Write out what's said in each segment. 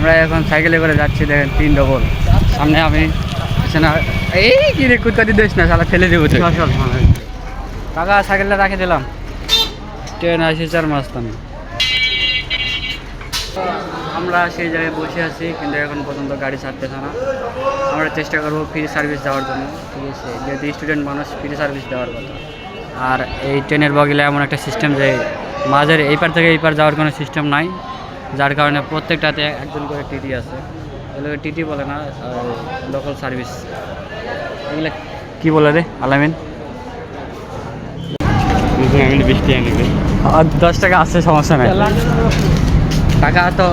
আমরা এখন সাইকেলে করে যাচ্ছি দেখেন তিন ডবল সামনে আমি পিছনে এই কি রে কুদকাতি দিস না শালা ফেলে দেবো কাকা সাইকেলটা রাখে দিলাম। ট্রেন আসি চার মাস্তান আমরা সেই জায়গায় বসে আছি কিন্তু এখন পর্যন্ত গাড়ি ছাড়তেছে না। আমরা চেষ্টা করব ফ্রি সার্ভিস দেওয়ার জন্য। ঠিক আছে যেহেতু স্টুডেন্ট মানুষ ফ্রি সার্ভিস দেওয়ার কথা। আর এই ট্রেনের বগিলে এমন একটা সিস্টেম যে মাঝের এই পার থেকে এই পার যাওয়ার কোনো সিস্টেম নাই। যার কারণে প্রত্যেকটাতে একজন করে টিটি আছে। এগুলোকে টিটি বলে না লোকাল সার্ভিস এগুলো কী বলে রে আলামিন? দশ টাকা আছে সমস্যা নেই। টাকা তো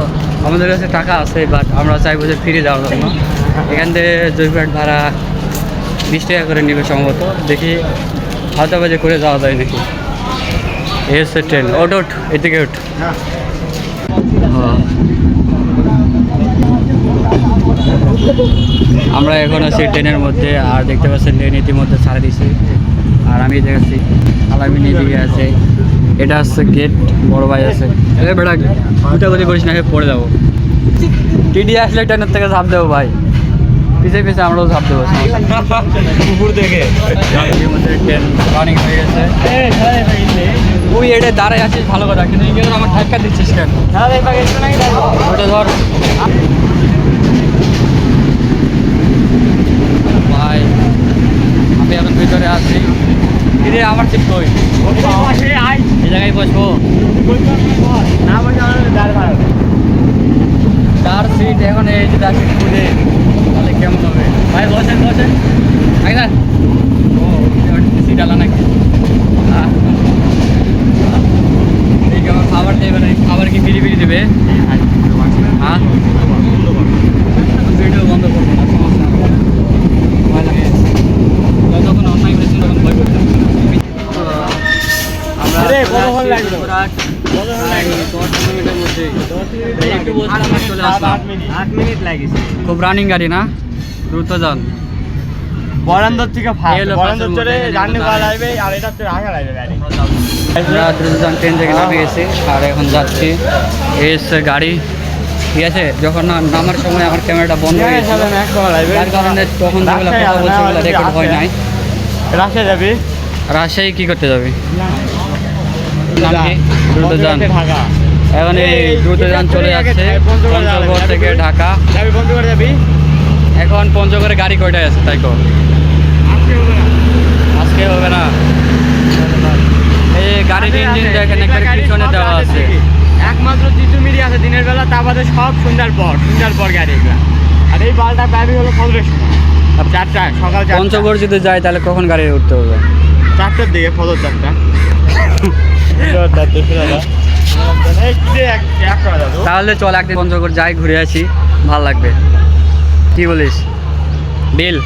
আমাদের কাছে টাকা আছে বাট আমরা চাইব যে ফিরে যাওয়ার জন্য। এখান থেকে জয়পুরহাট ভাড়া বিশ টাকা করে নেবে সম্ভবত। দেখি হয়তো বাজে করে যাওয়া যায় নাকি। এসে ট্রেন ওট ওঠ এদিকে ওঠ। আমরা এখন আছি ট্রেনের মধ্যে আর দেখতে পাচ্ছেন ট্রেন ইতিমধ্যে ছাড়া দিছে আর আমি দেখাচ্ছি আলামিন এদিকে আছে। এটা হচ্ছে গেট বড় ভাই আছে। এ বেটা গুটাগুটি করিস না পড়ে যাব। টিডি আসলে ট্রেনের থেকে ঝাঁপ দেবো ভাই। পিছিয়ে পিছিয়ে আমরাও ঝাঁপ দেবো কুকুর দেখে। ট্রেন রানিং হয়ে গেছে। তুই এটা দাঁড়ায় আছিস ভালো কথা কিন্তু আমার ধাক্কা দিচ্ছিস কেন? ওটা ধর ভাই আমি এখন ভিতরে আছি কিরে আমার ঠিক কই? এই জায়গায় বসবো। চার সিট এখন এই যে চার সিট খুলে। তাহলে কেমন হবে? ভাই বসেন বসেন। একদম ও সিট আলা নাকি? হ্যাঁ ঠিক আমার খাবার দেবে না খাবার কি ফিরি ফিরি দেবে হ্যাঁ ভিডিও বন্ধ করব না সমস্যা নেই। ভয় লাগে। যতক্ষণ অন্যায় করেছি তখন ভয় করতাম আমরা আরে, চলে কতক্ষণ আসছি লাগল? যুবরাজ। প্রায় দশ মিনিটের মধ্যে এই একটু বসলাম আর চলে আট মিনিট লাগিয়েছে খুব রানিং গাড়ি না? দ্রুত যান। বরান্দর থেকে বরান্দর চলে করা লাগবে আর এটা আশা লাগবে গাড়ি। আমরা ট্রেন থেকে নামে গেছি আর এখন যাচ্ছি। এসছে গাড়ি। ঠিক আছে? যখন না নামার সময় আমার ক্যামেরাটা বন্ধ হয়ে গেছিল। যার কারণে তখন যেগুলো কথা বলছি ওগুলো রেকর্ড হয় নাই। রাশে যাবি? রাজশাহী কী করতে যাবি? দ্রুতযান এখন এই দ্রুতযান চলে যাচ্ছে পঞ্চগড় থেকে ঢাকা। এখন গাড়ি কয়টায় আছে তাই কো আজকে হবে না। এই গাড়ির ইঞ্জিন দেখেন পিছনে দেওয়া আছে। একমাত্র তিতুমিরি আছে দিনের বেলা তা বাদে সব সন্ধ্যার পর সন্ধ্যার পর গাড়ি আর এই বালটা পাবি হলো ফজরের সময়। চারটা সকাল পঞ্চগড় যদি যায় তাহলে কখন গাড়ি উঠতে হবে? চারটার দিকে ফজর চারটা তাহলে চল একদিন পঞ্চগড় যাই ঘুরে আসি। ভালো লাগবে। কি বলিস? ডিল